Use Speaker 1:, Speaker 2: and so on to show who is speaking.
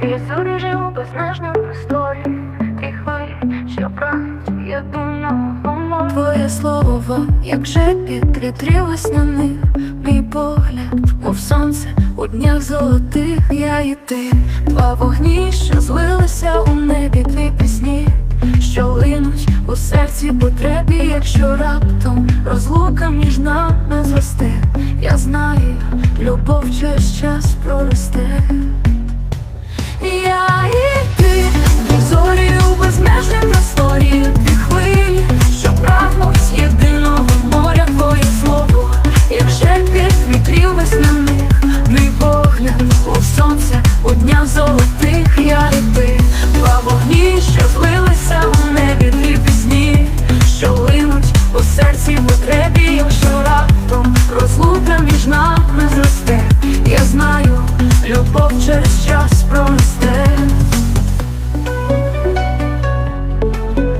Speaker 1: Ти зорі жив у безмежному просторі, ти хвилі, що прагнуть єдиного моря. Твоє слово, як же підкрітрілось на них, мій погляд, мов сонце у днях золотих, я і ти, два вогні, що злилися у небі, дві пісні, що линуть у серці потребі, якщо раптом розлука між нами зросте, я знаю, любов через час проросте. Весняних, мій погляд у сонця у днях золотих, я риби, два вогні, що злилися у небі, дві пісні, що линуть у серці в потребі, якщо раптом розлука між нами зросте, я знаю, любов через час проросте.